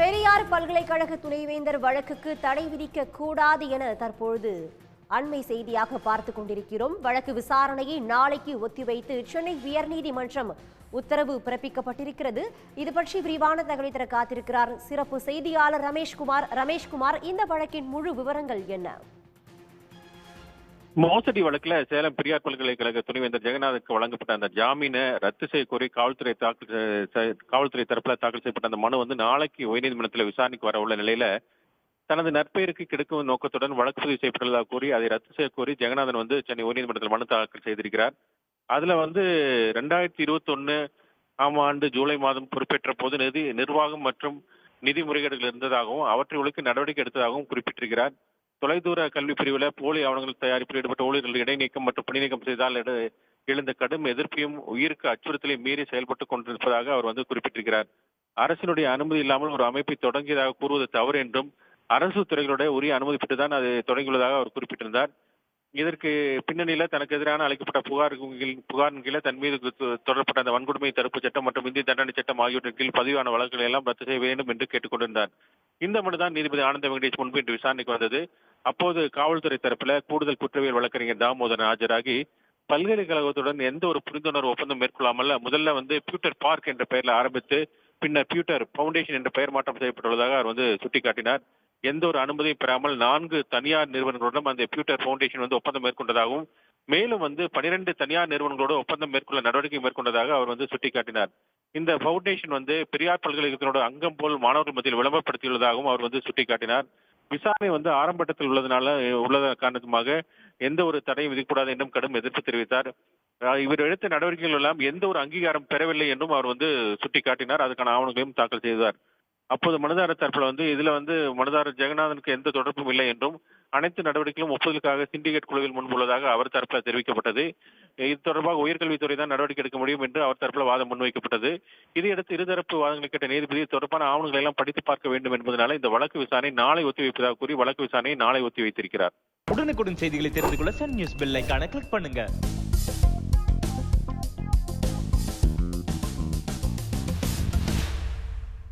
பெரியார் பல்கலைக்கழக துணைவேந்தர் வழக்குக்கு தடை விதிக்க கூடாது என தற்பொழுது அண்மை செய்தியாக பார்த்து கொண்டிருக்கிறோம். வழக்கு விசாரணையை நாளைக்கு ஒத்திவைத்து சென்னை உயர்நீதிமன்றம் உத்தரவு பிறப்பிக்கப்பட்டிருக்கிறது. இது பற்றி விரிவான தகவலை தர காத்திருக்கிறார் சிறப்பு செய்தியாளர் ரமேஷ்குமார். ரமேஷ்குமார் இந்த வழக்கின் முழு விவரங்கள் என்ன? மோசடி வழக்கில் சேலம் பெரியார் பல்கலைக்கழக துணைவேந்தர் ஜெகநாதனுக்கு வழங்கப்பட்ட அந்த ஜாமீனை ரத்து செய்ய கோரி காவல்துறை தாக்கல் காவல்துறை தரப்பில் தாக்கல் செய்யப்பட்ட அந்த மனு வந்து நாளைக்கு உயர்நீதிமன்றத்தில் விசாரணைக்கு வர உள்ள நிலையில தனது நற்பெயருக்கு கெடுக்கும் நோக்கத்துடன் வழக்கு பதிவு செய்யப்பட்டுள்ளதாக கூறி அதை ரத்து செய்ய கோரி ஜெகநாதன் வந்து சென்னை உயர்நீதிமன்றத்தில் மனு தாக்கல் செய்திருக்கிறார். அதுல வந்து ரெண்டாயிரத்தி இருபத்தி ஒன்னு ஆம் ஆண்டு ஜூலை மாதம் பொறுப்பேற்ற போது நிதி நிர்வாகம் மற்றும் நிதி முறைகேடுகள் இருந்ததாகவும் அவற்றை ஒழுக்க நடவடிக்கை எடுத்ததாகவும் குறிப்பிட்டிருக்கிறார். தொலைதூர கல்வி பிரிவில் போலி ஆவணங்கள் தயாரிப்பில் ஈடுபட்ட ஊழியர்கள் இடைநீக்கம் மற்றும் பணிநீக்கம் செய்தால் எழுந்த கடும் எதிர்ப்பையும் உயிருக்கு அச்சுறுத்தலையும் மீறி செயல்பட்டுக் கொண்டிருப்பதாக அவர் வந்து குறிப்பிட்டிருக்கிறார். அரசினுடைய அனுமதி இல்லாமல் ஒரு அமைப்பை தொடங்கியதாக கூறுவது தவறு என்றும் அரசு துறைகளுடைய உரிய அனுமதி பெற்றுதான் அது தொடங்கியுள்ளதாக அவர் குறிப்பிட்டிருந்தார். இதற்கு பின்னணியில தனக்கு எதிரான அளிக்கப்பட்ட புகார் புகாரின் கீழே தன் மீது தொடரப்பட்ட அந்த வன்கொடுமை தடுப்பு சட்டம் மற்றும் இந்திய தண்டனை சட்டம் ஆகியவற்றின் கீழ் பதிவான வழக்குகளை எல்லாம் ரத்து செய்ய வேண்டும் என்று கேட்டுக்கொண்டிருந்தார் இந்த மனுதான் நீதிபதி ஆனந்த வெங்கடேஷ் முன்பு இன்று விசாரணைக்கு வந்தது. அப்போது காவல்துறை தரப்புல கூடுதல் குற்றவியல் வழக்கறிஞர் தாமோதரன் ஆஜராகி பல்கலைக்கழகத்துடன் எந்த ஒரு புரிந்துணர்வு ஒப்பந்தம் மேற்கொள்ளாமல் முதல்ல வந்து பியூட்டர் பார்க் என்ற பெயரில் ஆரம்பித்து பின்னர் பியூட்டர் பவுண்டேஷன் என்ற பெயர் மாற்றம் செய்யப்பட்டுள்ளதாக அவர் வந்து சுட்டிக்காட்டினார். எந்த ஒரு அனுமதியும் பெறாமல் நான்கு தனியார் நிறுவனங்களுடன் அந்த பியூட்டர் பவுண்டேஷன் வந்து ஒப்பந்தம் மேற்கொண்டதாகவும் மேலும் வந்து பனிரெண்டு தனியார் நிறுவனங்களோடு ஒப்பந்தம் மேற்கொள்ள நடவடிக்கை மேற்கொண்டதாக அவர் வந்து சுட்டிக்காட்டினார். இந்த பவுண்டேஷன் வந்து பெரியார் பல்கலைக்கழகத்தினோட அங்கம் போல் மாணவர்கள் மத்தியில் விளம்பரப்படுத்தியுள்ளதாகவும் அவர் வந்து சுட்டிக்காட்டினார். விசாரணை வந்து ஆரம்பத்தில் உள்ளதுனால உள்ளத காரணமாக எந்த ஒரு தடையும் விதிக்கூடாது என்றும் கடும் எதிர்ப்பு தெரிவித்தார். இவர் எடுத்த நடவடிக்கைகள் எல்லாம் எந்த ஒரு அங்கீகாரம் பெறவில்லை என்றும் அவர் வந்து சுட்டிக்காட்டினார். அதுக்கான ஆவணங்களையும் தாக்கல் செய்தார். அப்போது மனுதாரர் தரப்புல வந்து இதுல வந்து மனுதாரர் ஜெகநாதனுக்கு எந்த தொடர்பும் இல்லை என்றும் அனைத்து நடவடிக்கைகளும் ஒப்புதலுக்காக சிண்டிகேட் குழுவில் முன்புள்ளதாக அவர் தரப்புல தெரிவிக்கப்பட்டது. இது தொடர்பாக உயர்கல்வித்துறை தான் நடவடிக்கை எடுக்க முடியும் என்று அவர் தரப்புல வாதம் முன்வைக்கப்பட்டது. இதையடுத்து இருதரப்பு வாதங்களை கேட்ட நீதிபதி தொடர்பான ஆவணங்களை எல்லாம் படித்து பார்க்க வேண்டும் என்பதனால இந்த வழக்கு விசாரணை நாளை ஒத்திவைப்பதாக கூறி வழக்கு விசாரணையை நாளை ஒத்தி வைத்திருக்கிறார் உடனுக்குடன் செய்திகளை தெரிந்து கொள்ள சன் நியூஸ் பெல் கிளிக் பண்ணுங்க.